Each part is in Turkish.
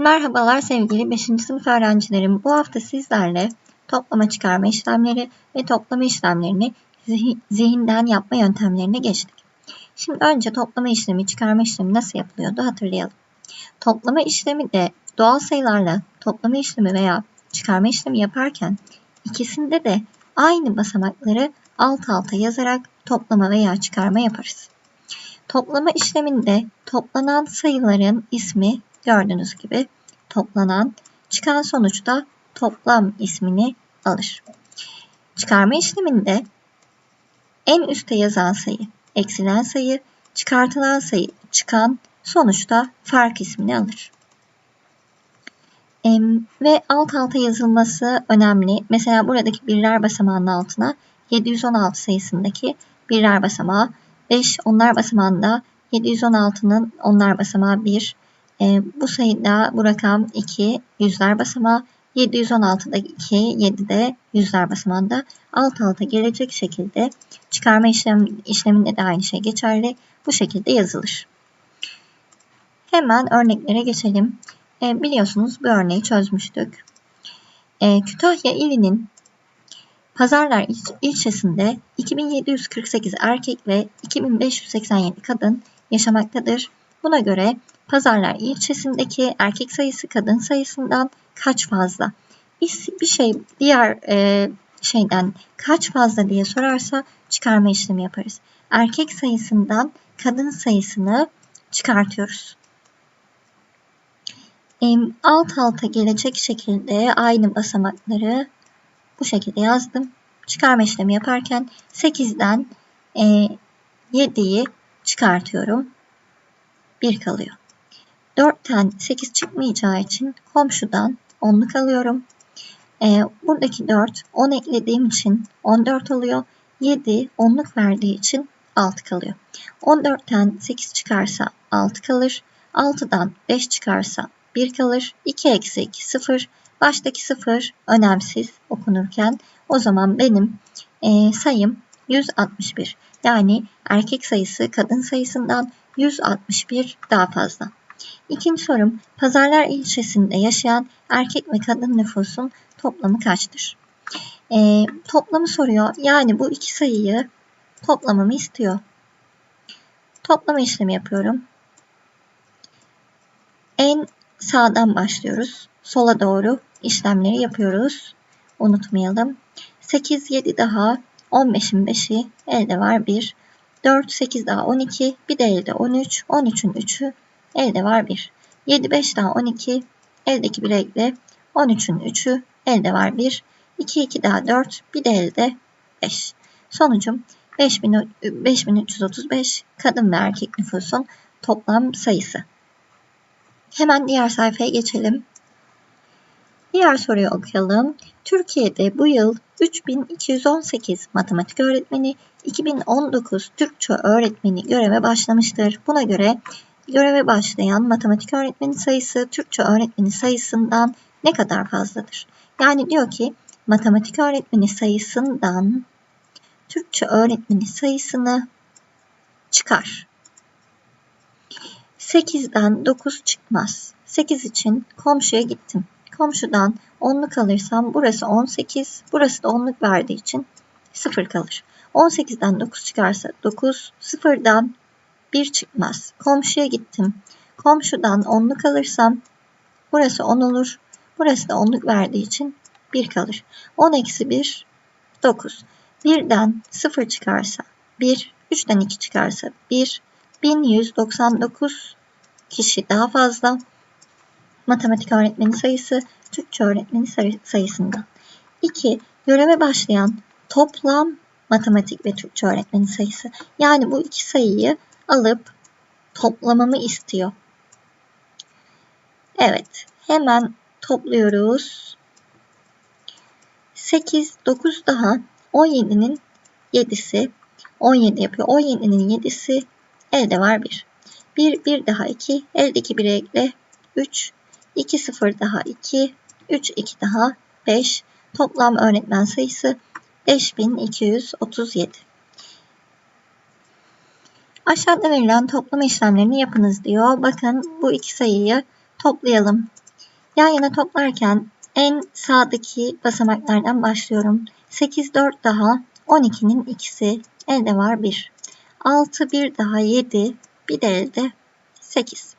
Merhabalar sevgili 5. sınıf öğrencilerim. Bu hafta sizlerle toplama çıkarma işlemleri ve toplama işlemlerini zihinden yapma yöntemlerine geçtik. Şimdi önce toplama işlemi, çıkarma işlemi nasıl yapılıyordu hatırlayalım. Toplama işlemi de doğal sayılarla toplama işlemi veya çıkarma işlemi yaparken ikisinde de aynı basamakları alt alta yazarak toplama veya çıkarma yaparız. Toplama işleminde toplanan sayıların ismi gördüğünüz gibi toplanan çıkan sonuçta toplam ismini alır. Çıkarma işleminde en üstte yazan sayı eksilen sayı, çıkartılan sayı çıkan sonuçta fark ismini alır. ve alt alta yazılması önemli. Mesela buradaki birler basamağının altına 716 sayısındaki birler basamağı 5 onlar basamağında 716'nın onlar basamağı 1. E, bu sayıda bu rakam 2 yüzler basamağı. 716'da 2, 7'de yüzler basamağında alt alta gelecek şekilde çıkarma işlem, işleminde de aynı şey geçerli. Bu şekilde yazılır. Hemen örneklere geçelim. E, biliyorsunuz bu örneği çözmüştük. E, Kütahya ilinin Pazarlar ilçesinde 2748 erkek ve 2587 kadın yaşamaktadır. Buna göre Pazarlar ilçesindeki erkek sayısı kadın sayısından kaç fazla? Bir şey diğer e, şeyden kaç fazla diye sorarsa çıkarma işlemi yaparız. Erkek sayısından kadın sayısını çıkartıyoruz. E, alt alta gelecek şekilde aynı basamakları bu şekilde yazdım. Çıkarma işlemi yaparken 8'den e, 7'yi çıkartıyorum. 1 kalıyor. 4'ten 8 çıkmayacağı için komşudan 10'luk alıyorum. E, buradaki 4 10 eklediğim için 14 oluyor. 7 10'luk verdiği için 6 kalıyor. 14'ten 8 çıkarsa 6 kalır. 6'dan 5 çıkarsa 1 kalır. 2 eksi 2 0. Baştaki 0 önemsiz okunurken o zaman benim e, sayım 161. Yani erkek sayısı kadın sayısından 161 daha fazla. İkinci sorum, Pazarlar ilçesinde yaşayan erkek ve kadın nüfusun toplamı kaçtır? E, toplamı soruyor. Yani bu iki sayıyı toplamamı istiyor. Toplama işlemi yapıyorum. En sağdan başlıyoruz. Sola doğru işlemleri yapıyoruz. Unutmayalım. 8, 7 daha 15'in 5'i elde var 1. 4, 8 daha 12. Bir de elde 13. 13'ün 3'ü elde var 1. 7, 5 daha 12. Eldeki bir ekle. 13'ün 3'ü elde var 1. 2, 2 daha 4. Bir de elde 5. Sonucum 5335 kadın ve erkek nüfusun toplam sayısı. Hemen diğer sayfaya geçelim. Diğer soruyu okuyalım. Türkiye'de bu yıl 3218 matematik öğretmeni, 2019 Türkçe öğretmeni göreve başlamıştır. Buna göre göreve başlayan matematik öğretmeni sayısı Türkçe öğretmeni sayısından ne kadar fazladır? Yani diyor ki matematik öğretmeni sayısından Türkçe öğretmeni sayısını çıkar. 8'den 9 çıkmaz. 8 için komşuya gittim. Komşudan 10'luk alırsam burası 18, burası da 10'luk verdiği için 0 kalır. 18'den 9 çıkarsa 9, 0'dan 1 çıkmaz. Komşuya gittim. Komşudan 10'luk alırsam burası 10 olur. Burası da 10'luk verdiği için 1 kalır. 10 eksi 1, 9. 1'den 0 çıkarsa 1, 3'ten 2 çıkarsa 1, 1199 kişi daha fazla matematik öğretmeni sayısı Türkçe öğretmeni sayısından. 2. Göreve başlayan toplam matematik ve Türkçe öğretmeni sayısı. Yani bu iki sayıyı alıp toplamamı istiyor. Evet, hemen topluyoruz. 8, 9 daha 17'nin 7'si 17 yapıyor. 17'nin 7'si elde var 1. 1, 1 daha 2, eldeki 1'e ekle 3, 2 0 daha 2, 3 2 daha 5. Toplam öğretmen sayısı 5237. Aşağıda verilen toplama işlemlerini yapınız diyor. Bakın bu iki sayıyı toplayalım. Yan yana toplarken en sağdaki basamaklardan başlıyorum. 8, 4 daha 12'nin ikisi elde var 1. 6, 1 daha 7, bir de elde 8.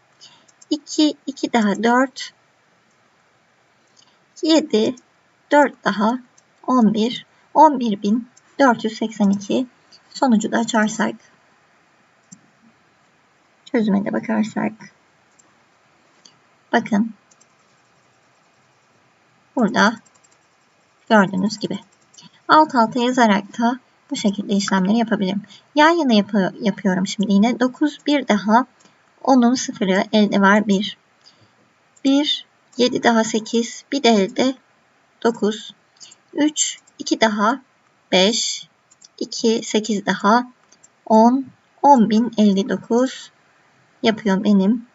2, 2 daha 4, 7, 4 daha 11, 11.482 sonucu da açarsak çözüme de bakarsak bakın burada gördüğünüz gibi alt alta yazarak da bu şekilde işlemleri yapabilirim. Yan yana yap yapıyorum şimdi yine. 9 bir daha 10'un sıfırı elde var 1. 1 7 daha 8 bir de elde 9. 3 2 daha 5 2 8 daha 10 10.059 yapıyor benim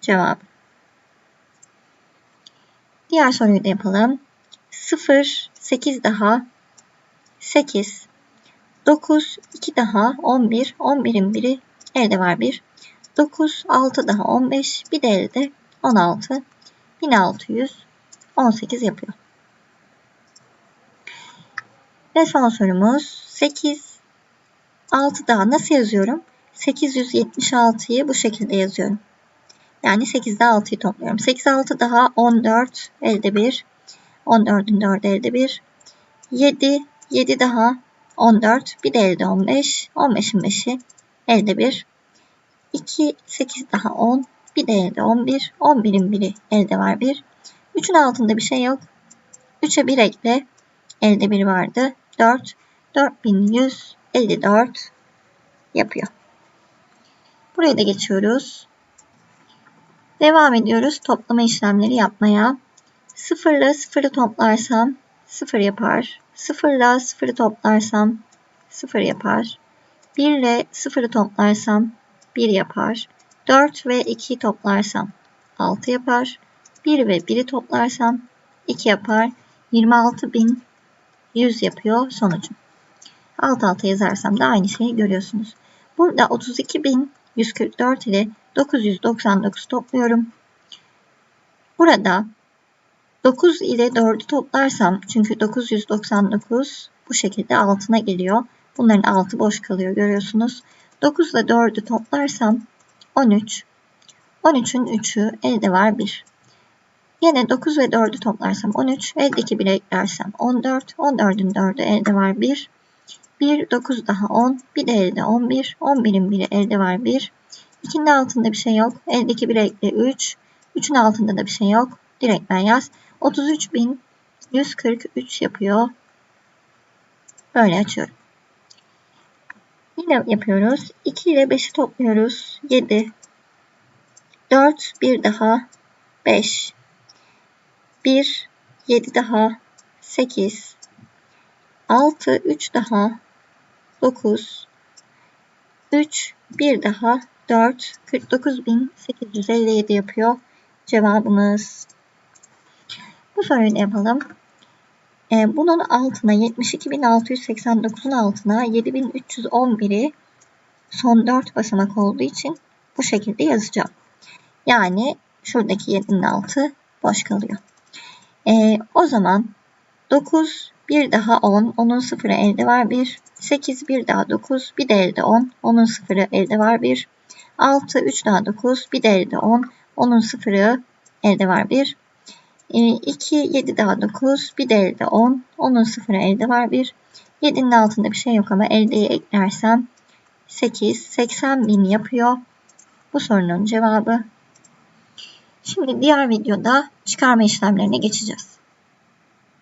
cevabım. Diğer soruyu da yapalım. 0 8 daha 8 9 2 daha 11 11'in biri elde var 1 9 6 daha 15 bir de elde 16 1618 yapıyor. Ve son sorumuz 8 6 daha nasıl yazıyorum? 876'yı bu şekilde yazıyorum. Yani 8'de 6'yı topluyorum. 8 6 daha 14 elde 1. 14'ün 4 elde 1. 7 7 daha 14 bir de elde 15. 15'in 5'i elde 1. 2 8 daha 10 bir de elde 11. 11'in biri elde var 1. 3'ün altında bir şey yok. 3'e 1 ekle. Elde 1 vardı. 4. 4154 yapıyor. Buraya da geçiyoruz. Devam ediyoruz toplama işlemleri yapmaya. 0 ile 0'ı toplarsam 0 yapar. 0 ile 0'ı toplarsam 0 yapar. 1 ile 0'ı toplarsam 1 yapar. 4 ve 2'yi toplarsam 6 yapar. 1 ve 1'i toplarsam 2 yapar. 26.100 yapıyor sonucum. Alt alta yazarsam da aynı şeyi görüyorsunuz. Burada 32.144 ile 999 topluyorum. Burada 9 ile 4'ü toplarsam çünkü 999 bu şekilde altına geliyor. Bunların altı boş kalıyor görüyorsunuz. 9 ile 4'ü toplarsam 13. 13'ün 3'ü elde var 1. Yine 9 ve 4'ü toplarsam 13. Eldeki 1'e eklersem 14. 14'ün 4'ü elde var 1. 1, 9 daha 10. Bir de elde 11. 11'in 1'i elde var 1. 2'nin altında bir şey yok. Eldeki 1'e ekle 3. 3'ün altında da bir şey yok. Direkt ben yaz. 33.143 yapıyor. Böyle açıyorum. Yine yapıyoruz. 2 ile 5'i topluyoruz. 7. 4. Bir daha. 5. 1. 7 daha. 8. 6. 3 daha. 9. 3. Bir daha. 4. 49.857 yapıyor. Cevabımız. Bu soruyu yapalım. Ee, bunun altına 72.689'un altına 7.311'i son 4 basamak olduğu için bu şekilde yazacağım. Yani şuradaki 7'nin altı boş kalıyor. Ee, o zaman 9 bir daha 10. 10'un sıfırı elde var 1. 8 bir daha 9. Bir de elde 10. 10'un sıfırı elde var 1. 6 3 daha 9. Bir de elde 10. 10'un sıfırı elde var 1. 2, 7 daha 9. Bir de elde 10. 10'un sıfırı elde var 1. 7'nin altında bir şey yok ama eldeyi eklersem 8, 80 bin yapıyor. Bu sorunun cevabı. Şimdi diğer videoda çıkarma işlemlerine geçeceğiz.